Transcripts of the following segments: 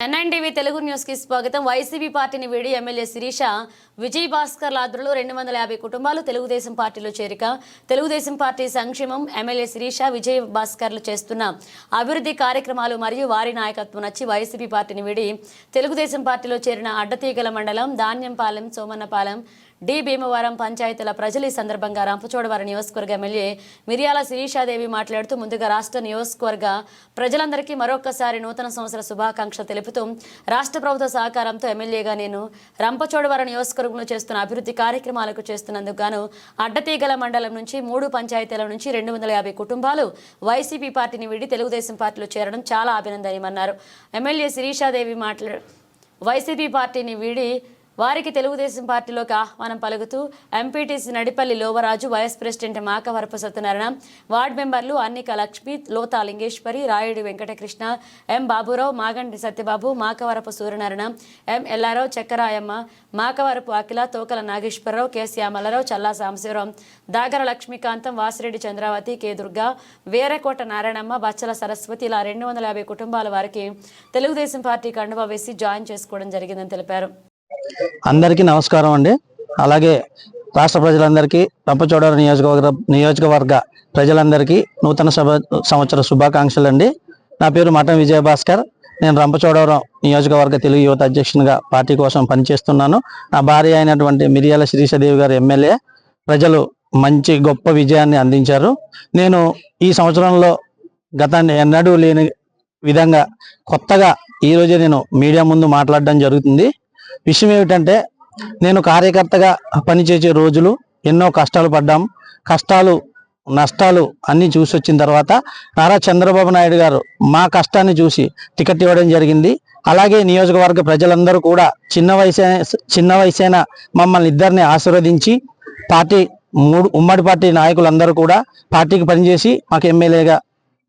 NNTV Telugu న్యూస్కి స్వాగతం. YCP పార్టీని వీడి ఎమ్మెల్యే శిరీష విజయ్ భాస్కర్ లాద్రులు రెండు వందల యాభై కుటుంబాలు తెలుగుదేశం పార్టీలో చేరిక తెలుగుదేశం పార్టీ సంక్షేమం ఎమ్మెల్యే శిరీష విజయ్ భాస్కర్లు చేస్తున్న అభివృద్ధి కార్యక్రమాలు మరియు వారి నాయకత్వం నచ్చి వైసీపీ పార్టీని వీడి తెలుగుదేశం పార్టీలో చేరిన అడ్డతీగల మండలం ధాన్యంపాలెం సోమన్నపాలెం డి. భీమవరం పంచాయతీల ప్రజలు ఈ సందర్భంగా రంపచోడవరం నియోజకవర్గ ఎమ్మెల్యే మిరియాల శిరీషాదేవి మాట్లాడుతూ ముందుగా రాష్ట్ర నియోజకవర్గ ప్రజలందరికీ మరొక్కసారి నూతన సంవత్సర శుభాకాంక్షలు తెలుపుతూ రాష్ట్ర ప్రభుత్వ సహకారంతో ఎమ్మెల్యేగా నేను రంపచోడవరం నియోజకవర్గంలో చేస్తున్న అభివృద్ధి కార్యక్రమాలకు చేస్తున్నందుకు గాను అడ్డతీగల మండలం నుంచి మూడు పంచాయతీల నుంచి రెండు వందల యాభై కుటుంబాలు వైసీపీ పార్టీని వీడి తెలుగుదేశం పార్టీలో చేరడం చాలా అభినందనీయమన్నారు. ఎమ్మెల్యే శిరీషాదేవి మాట్లాడు వైసీపీ పార్టీని వీడి వారికి తెలుగుదేశం పార్టీలోకి ఆహ్వానం పలుకుతూ MPTC Nadipalli Lovaraju vice president Makavarapu Satyanarayana ward మెంబర్లు Annika Lakshmi Lota Lingeswari Rayudu Venkatakrishna M Baburao Maganti Satyababu Makavarapu Suryanarayana M Yellarao Chakkarayamma Makavarapu Akhila Tokala Nageswara Rao K Syamala Rao Challa Sambasiva Rao Dagara Lakshmikantham Vasireddy Chandravathi K Durga Veerakota Narayanamma Bachala Saraswathi ఇలా రెండు వందల యాభై కుటుంబాల వారికి Telugu Desam party కండువా వేసి join చేసుకోవడం జరిగిందని తెలిపారు. అందరికీ నమస్కారం అండి. అలాగే రాష్ట్ర ప్రజలందరికీ రంపచోడవరం నియోజకవర్గ నియోజకవర్గ ప్రజలందరికీ నూతన సభ సంవత్సర శుభాకాంక్షలు అండి నా పేరు మఠం విజయభాస్కర్. నేను రంపచోడవరం నియోజకవర్గ తెలుగు యువత అధ్యక్షునిగా పార్టీ కోసం పనిచేస్తున్నాను. నా భార్య అయినటువంటి మిరియాల శిరీషదేవి గారు ఎమ్మెల్యే. ప్రజలు మంచి గొప్ప విజయాన్ని అందించారు. నేను ఈ సంవత్సరంలో గతాన్ని ఎన్నడూ లేని విధంగా కొత్తగా ఈరోజే నేను మీడియా ముందు మాట్లాడడం జరుగుతుంది. విషయం ఏమిటంటే నేను కార్యకర్తగా పనిచేసే రోజులు ఎన్నో కష్టాలు పడ్డాం. కష్టాలు నష్టాలు అన్నీ చూసి వచ్చిన తర్వాత నారా చంద్రబాబు నాయుడు గారు మా కష్టాన్ని చూసి టికెట్ ఇవ్వడం జరిగింది. అలాగే నియోజకవర్గ ప్రజలందరూ కూడా చిన్న వయసే చిన్న వయసైన మమ్మల్ని ఇద్దరిని ఆశీర్వదించి పార్టీ మూడు ఉమ్మడి పార్టీ నాయకులందరూ కూడా పార్టీకి పనిచేసి మాకు ఎమ్మెల్యేగా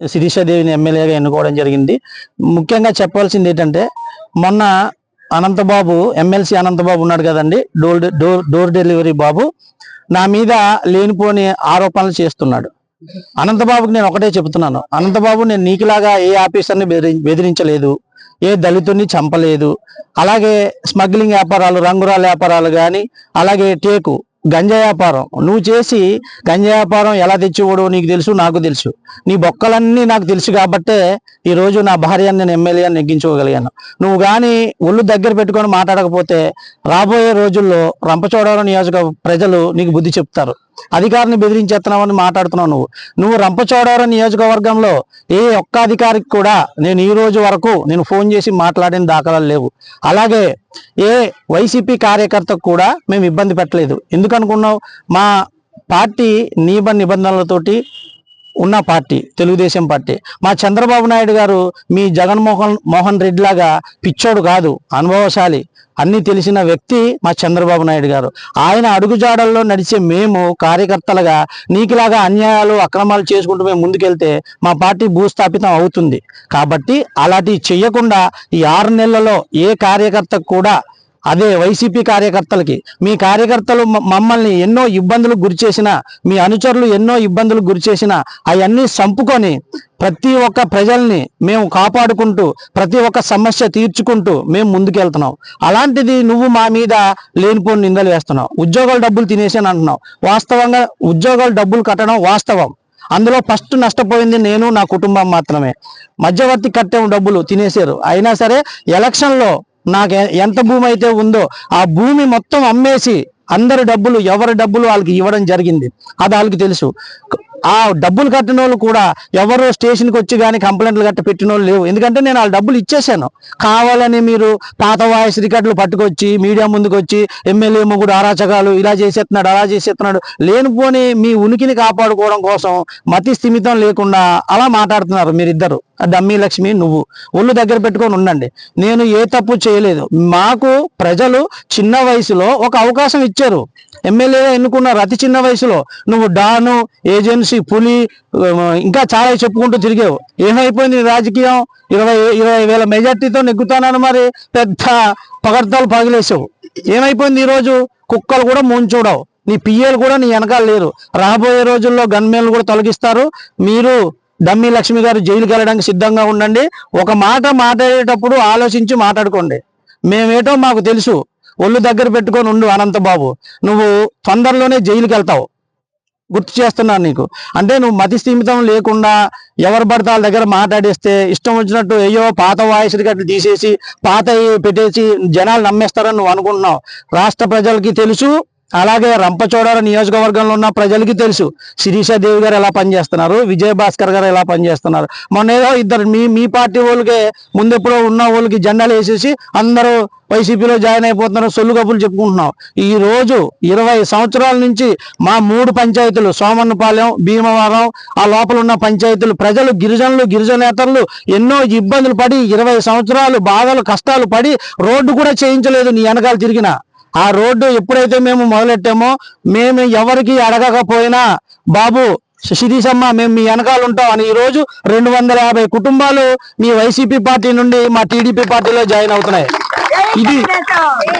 శిరీషాదేవిని ఎమ్మెల్యేగా ఎన్నుకోవడం జరిగింది. ముఖ్యంగా చెప్పవలసింది ఏంటంటే మొన్న అనంతబాబు ఎమ్మెల్సీ అనంతబాబు ఉన్నాడు కదండి. డోర్ డోర్ డోర్ డెలివరీ బాబు. నా మీద లేనిపోని ఆరోపణలు చేస్తున్నాడు. అనంతబాబుకి నేను ఒకటే చెబుతున్నాను. అనంతబాబు నేను నీకులాగా ఏ ఆఫీసర్ని బెదిరించలేదు ఏ దళితుడిని చంపలేదు. అలాగే స్మగ్లింగ్ వ్యాపారాలు రంగురాల వ్యాపారాలు కానీ అలాగే టేకు గంజా వ్యాపారం. నువ్వు చేసి గంజా వ్యాపారం ఎలా తెచ్చివాడు నీకు తెలుసు నాకు తెలుసు. నీ బొక్కలన్నీ నాకు తెలుసు కాబట్టే ఈ రోజు నా భార్యని నేను ఎమ్మెల్యేని నెగ్గించుకోగలిగాను. నువ్వు కానీ ఒళ్ళు దగ్గర పెట్టుకొని మాట్లాడకపోతే రాబోయే రోజుల్లో రంపచోడవరం నియోజక ప్రజలు నీకు బుద్ధి చెప్తారు. అధికారిని బెదిరించేస్తున్నావని మాట్లాడుతున్నావు నువ్వు. నువ్వు రంపచోడవరం నియోజకవర్గంలో ఏ ఒక్క అధికారికి కూడా నేను ఈ రోజు వరకు నేను ఫోన్ చేసి మాట్లాడిన దాఖలాలు లేవు. అలాగే ఏ వైసీపీ కార్యకర్తకు కూడా మేము ఇబ్బంది పెట్టలేదు. ఎందుకనుకున్నావు? మా పార్టీ నియమ నిబంధనలతోటి ఉన్న పార్టీ తెలుగుదేశం పార్టీ. మా చంద్రబాబు నాయుడు గారు మీ జగన్మోహన్ మోహన్ రెడ్డి లాగా పిచ్చోడు కాదు అనుభవశాలి. అన్ని తెలిసిన వ్యక్తి మా చంద్రబాబు నాయుడు గారు. ఆయన అడుగుజాడల్లో నడిచే మేము కార్యకర్తలుగా నీకులాగా అన్యాయాలు అక్రమాలు చేసుకుంటూ మేము ముందుకెళ్తే మా పార్టీ భూస్థాపితం అవుతుంది. కాబట్టి అలాంటివి చెయ్యకుండా ఈ ఆరు నెలలలో ఏ కార్యకర్తకు కూడా అదే వైసీపీ కార్యకర్తలకి. మీ కార్యకర్తలు మమ్మల్ని ఎన్నో ఇబ్బందులకు గురిచేసిన మీ అనుచరులు ఎన్నో ఇబ్బందులకు గురి చేసిన అవన్నీ సంపుకొని ప్రతి ఒక్క ప్రజల్ని మేము కాపాడుకుంటూ ప్రతి ఒక్క సమస్య తీర్చుకుంటూ మేము ముందుకెళ్తున్నాం. అలాంటిది నువ్వు మా మీద లేనిపోని నిందలు వేస్తున్నావు. ఉద్యోగాలు డబ్బులు తినేసాను అంటున్నావు. వాస్తవంగా ఉద్యోగాలు డబ్బులు కట్టడం వాస్తవం. అందులో ఫస్ట్ నష్టపోయింది నేను నా కుటుంబం మాత్రమే. మధ్యవర్తి కట్టే డబ్బులు తినేశారు. అయినా సరే ఎలక్షన్లో నాకు ఎంత భూమి అయితే ఉందో ఆ భూమి మొత్తం అమ్మేసి అందరి డబ్బులు ఎవరి డబ్బులు వాళ్ళకి ఇవ్వడం జరిగింది. అది వాళ్ళకి తెలుసు. ఆ డబ్బులు కట్టిన వాళ్ళు కూడా ఎవరు స్టేషన్కి వచ్చి కానీ కంప్లైంట్లు గట్ట పెట్టిన వాళ్ళు లేవు. ఎందుకంటే నేను వాళ్ళ డబ్బులు ఇచ్చేసాను. కావాలని మీరు పాత వాయిస్ రికార్డులు పట్టుకొచ్చి మీడియా ముందుకు వచ్చి ఎమ్మెల్యే మొగుడు అరాచకాలు ఇలా చేసేస్తున్నాడు అలా చేసేస్తున్నాడు. లేనిపోని మీ ఉనికిని కాపాడుకోవడం కోసం మతి స్థిమితం లేకుండా అలా మాట్లాడుతున్నారు మీరిద్దరు. డమ్మీ లక్ష్మి నువ్వు. ఒళ్ళు దగ్గర పెట్టుకొని ఉండండి. నేను ఏ తప్పు చేయలేదు. మాకు ప్రజలు చిన్న వయసులో ఒక అవకాశం ఇచ్చారు. ఎమ్మెల్యేగా ఎన్నుకున్నారు అతి చిన్న వయసులో. నువ్వు డాను ఏజెన్సీ పులి ఇంకా చాలా చెప్పుకుంటూ తిరిగావు. ఏమైపోయింది రాజకీయం? ఇరవై ఇరవై వేల మెజార్టీతో నెగ్గుతానని మరి పెద్ద పగడ్తలు పగిలేసావు ఏమైపోయింది ఈరోజు? కుక్కలు కూడా ముంచూడవు. నీ పిఏలు కూడా నీ వెనకాల లేరు. రాబోయే రోజుల్లో గన్మేన్లు కూడా తొలగిస్తారు. మీరు డమ్మి లక్ష్మి గారు జైలుకి వెళ్ళడానికి సిద్ధంగా ఉండండి. ఒక మాట మాట్లాడేటప్పుడు ఆలోచించి మాట్లాడుకోండి. మేమేటో మాకు తెలుసు. ఒళ్ళు దగ్గర పెట్టుకొని ఉండు అనంతబాబు. నువ్వు తొందరలోనే జైలుకి వెళ్తావు. గుర్తు చేస్తున్నాను నీకు. అంటే నువ్వు మతి స్థిమితం లేకుండా ఎవరు పడితే వాళ్ళ దగ్గర మాట్లాడేస్తే ఇష్టం వచ్చినట్టు అయ్యో పాత వాయిస్ రికార్డులు తీసేసి పాత పెట్టేసి జనాలు నమ్మేస్తారని నువ్వు అనుకుంటున్నావు. రాష్ట్ర ప్రజలకి తెలుసు అలాగే రంపచోడవరం నియోజకవర్గంలో ఉన్న ప్రజలకి తెలుసు. శిరీష దేవి గారు ఎలా పనిచేస్తున్నారు? విజయ భాస్కర్ గారు ఎలా పనిచేస్తున్నారు? మొన్న ఏదో ఇద్దరు మీ మీ పార్టీ వాళ్ళకే ముందెప్పుడో ఉన్న వాళ్ళకి జెండాలు వేసేసి అందరూ వైసీపీలో జాయిన్ అయిపోతున్నారు సొల్లు కబుర్లు చెప్పుకుంటున్నాం. ఈ రోజు ఇరవై సంవత్సరాల నుంచి మా మూడు పంచాయతీలు సోమన్నపాలెం భీమవరం ఆ లోపల ఉన్న పంచాయతీలు ప్రజలు గిరిజనులు గిరిజనేతరులు ఎన్నో ఇబ్బందులు పడి ఇరవై సంవత్సరాలు బాధలు కష్టాలు పడి రోడ్డు కూడా చేయించలేదు నీ వెనకాల తిరిగినా. ఆ రోడ్డు ఎప్పుడైతే మేము మొదలెట్టామో మేము ఎవరికి అడగకపోయినా బాబు శిరీషమ్మ మేము మీ వెనకాల ఉంటాం. అని ఈ రోజు రెండు వందల యాభై కుటుంబాలు మీ వైసీపీ పార్టీ నుండి మా టీడీపీ పార్టీలో జాయిన్ అవుతున్నాయి. ఇది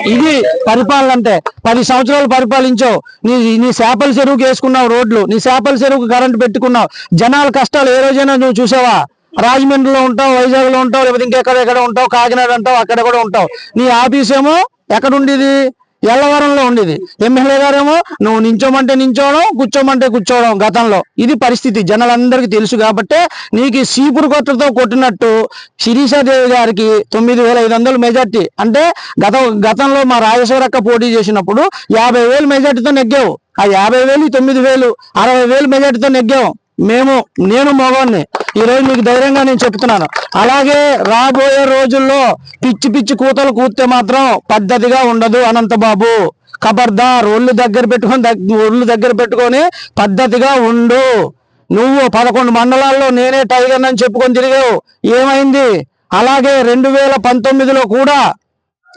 ఇది పరిపాలన అంటే పది సంవత్సరాలు పరిపాలించావు. నీ నీ చేపల చెరువుకి వేసుకున్నావు రోడ్లు నీ చేపల చెరువుకు కరెంటు పెట్టుకున్నావు. జనాల కష్టాలు ఏ రోజైనా నువ్వు చూసావా? రాజమండ్రిలో ఉంటావు వైజాగ్లో ఉంటావు లేకపోతే ఇంకెక్కడ ఎక్కడ ఉంటావు? కాకినాడ ఉంటావు అక్కడ కూడా ఉంటావు. నీ ఆఫీస్ ఏమో ఎక్కడుండేది? ఎల్లవరంలో ఉండేది. ఎమ్మెల్యే గారేమో నువ్వు నించోమంటే నించోవడం కూర్చోమంటే కూర్చోవడం గతంలో. ఇది పరిస్థితి. జనాలందరికీ తెలుసు కాబట్టి నీకు ఈ సీపురు కొత్తతో కొట్టినట్టు శిరీషాదేవి గారికి తొమ్మిది వేల ఐదు వందలు మెజార్టీ. అంటే గత గతంలో మా రాజేశ్వరక్క పోటీ చేసినప్పుడు యాభై వేలు మెజార్టీతో నెగ్గావు. ఆ యాభై వేలు తొమ్మిది వేలు అరవై వేలు మెజార్టీతో నెగ్గావు. మేము నేను మగవాడిని ఈరోజు మీకు ధైర్యంగా నేను చెప్తున్నాను. అలాగే రాబోయే రోజుల్లో పిచ్చి పిచ్చి కూతలు కూర్తే మాత్రం పద్ధతిగా ఉండదు అనంతబాబు. ఖబర్దార్ ఒళ్ళు దగ్గర పెట్టుకొని ఒళ్ళు దగ్గర పెట్టుకొని పద్ధతిగా ఉండు. నువ్వు పదకొండు మండలాల్లో నేనే టైగర్ అని చెప్పుకొని తిరిగావు. ఏమైంది? అలాగే రెండు వేల పంతొమ్మిదిలో కూడా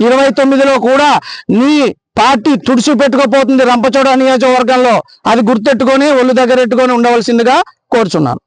ఇరవై తొమ్మిదిలో కూడా నీ పార్టీ తుడిచి పెట్టుకోపోతుంది రంపచోడ నియోజకవర్గంలో. అది గుర్తెట్టుకొని ఒళ్ళు దగ్గర పెట్టుకొని ఉండవలసిందిగా కోరుచున్నాను.